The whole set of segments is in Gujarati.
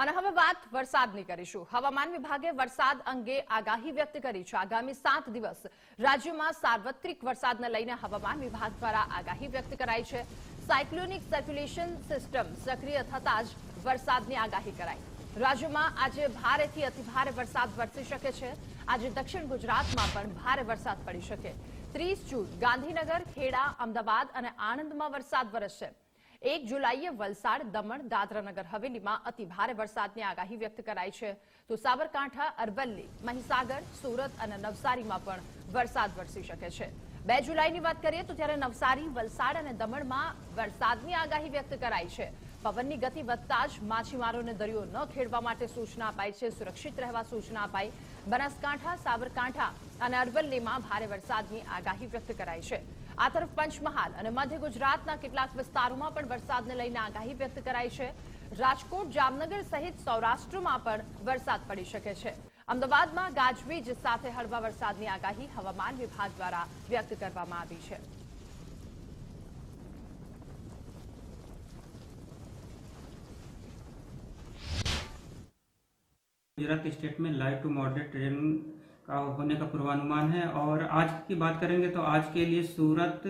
અને હવે વાત વરસાદની કરીશું. હવામાન વિભાગે વરસાદ અંગે આગાહી વ્યક્ત કરી છે. આગામી સાત દિવસ રાજ્યમાં સાર્વત્રિક વરસાદને લઈને હવામાન વિભાગ દ્વારા આગાહી વ્યક્ત કરાઈ છે. સાયક્લોનિક સર્ક્યુલેશન સિસ્ટમ સક્રિય થતાં જ વરસાદની આગાહી કરાઈ. રાજ્યમાં આજે ભારેથી અતિભારે વરસાદ વરસી શકે છે. આજે દક્ષિણ ગુજરાતમાં પણ ભારે વરસાદ પડી શકે. ત્રીસ જૂન ગાંધીનગર, ખેડા, અમદાવાદ અને આણંદમાં વરસાદ વરસશે. એક જુલાઈએ વલસાડ, દમણ, દાદરાનગર હવેલીમાં અતિ ભારે વરસાદની આગાહી વ્યક્ત કરાઈ છે. તો સાબરકાંઠા, અરવલ્લી, મહીસાગર, સુરત અને નવસારીમાં પણ વરસાદ વરસી શકે છે. બે જુલાઈની વાત કરીએ તો ત્યારે નવસારી, વલસાડ અને દમણમાં વરસાદની આગાહી વ્યક્ત કરાઈ છે. પવનની ગતિ વધતા જ માછીમારોને દરિયો ન ખેડવા માટે સૂચના અપાઈ છે. સુરક્ષિત રહેવા સૂચના અપાઈ. બનાસકાંઠા, સાબરકાંઠા અને અરવલ્લીમાં ભારે વરસાદની આગાહી વ્યક્ત કરાઈ છે. આ તરફ પંચમહાલ અને મધ્ય ગુજરાતના કેટલાક વિસ્તારોમાં પણ વરસાદને લઈને આગાહી વ્યક્ત કરાઈ છે રાજકોટ જામનગર સહિત સૌરાષ્ટ્રમાં પણ વરસાદ પડી શકે છે અમદાવાદમાં ગાજવીજ સાથે હળવા વરસાદની આગાહી હવામાન વિભાગ દ્વારા વ્યક્ત કરવામાં આવી છે गुजरात स्टेट में लाइट टू मॉडरेट ट्रेन का होने का पूर्वानुमान है। और आज की बात करेंगे तो आज के लिए सूरत,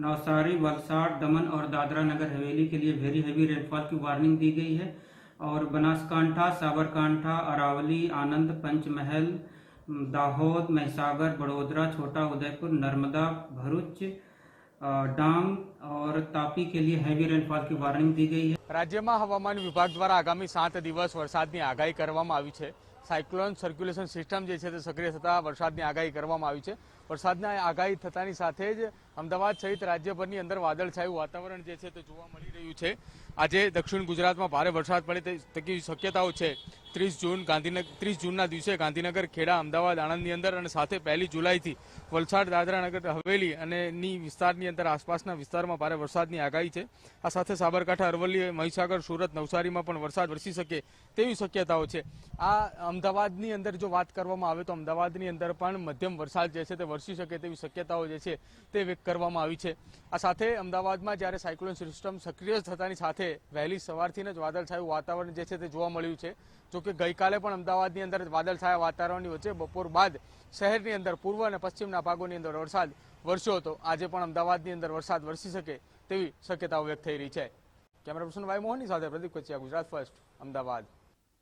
नवसारी, वलसाड़, दमन और दादरा नगर हवेली के लिए वेरी हैवी रेनफॉल की वार्निंग दी गई है। और बनासकांठा, साबरकांठा, अरावली, आनंद, पंचमहल, दाहोद, महिसागर, बड़ोदरा, छोटा उदयपुर, नर्मदा, भरूच डांग और तापी के लिए हैवी रेनफॉल की वार्निंग दी गई है રાજ્યમાં હવામાન વિભાગ દ્વારા આગામી સાત દિવસ વરસાદની આગાહી કરવામાં આવી છે સાયક્લોન સર્ક્યુલેશન સિસ્ટમ જે છે તે સક્રિય થતા વરસાદની આગાહી કરવામાં આવી છે વરસાદની આગાહી થતાની સાથે જ અમદાવાદ સહિત રાજ્યભરની અંદર વાદળછાયું વાતાવરણ જે છે તે જોવા મળી રહ્યું છે આજે દક્ષિણ ગુજરાતમાં ભારે વરસાદ પડે તે તેવી શક્યતાઓ છે ત્રીસ જૂન ગાંધીનગર ત્રીસ જૂનના દિવસે ગાંધીનગર ખેડા અમદાવાદ આણંદની અંદર અને સાથે પહેલી જુલાઈથી વલસાડ દાદરાનગર હવેલી અને ની વિસ્તારની અંદર આસપાસના વિસ્તારમાં ભારે વરસાદની આગાહી છે. આ સાથે સાબરકાંઠા, અરવલ્લી, મહીસાગર, સુરત, નવસારીમાં પણ વરસાદ વરસી શકે તેવી શક્યતાઓ છે. આ અમદાવાદની અંદર જો વાત કરવામાં આવે તો અમદાવાદની અંદર પણ મધ્યમ વરસાદ જે છે તે વરસી શકે તેવી શક્યતાઓ જે છે તે વ્યક્ત કરવામાં આવી છે. આ સાથે અમદાવાદમાં જ્યારે સાયક્લોન સિસ્ટમ સક્રિય થતાની સાથે વહેલી સવારથી જ વાદળછાયું વાતાવરણ જે છે તે જોવા મળ્યું છે. જોકે ગઈકાલે પણ અમદાવાદની અંદર વાદળછાયા વાતાવરણની વચ્ચે બપોર બાદ શહેરની અંદર પૂર્વ અને પશ્ચિમના ભાગોની અંદર વરસાદ વરસ્યો હતો. આજે પણ અમદાવાદની અંદર વરસાદ વરસી શકે તેવી શક્યતાઓ વ્યક્ત થઈ રહી છે. કેમેરા પર્સન વાય મોહનની સાથે પ્રદીપ કચ્યા ગુજરાત ફર્સ્ટ, અમદાવાદ.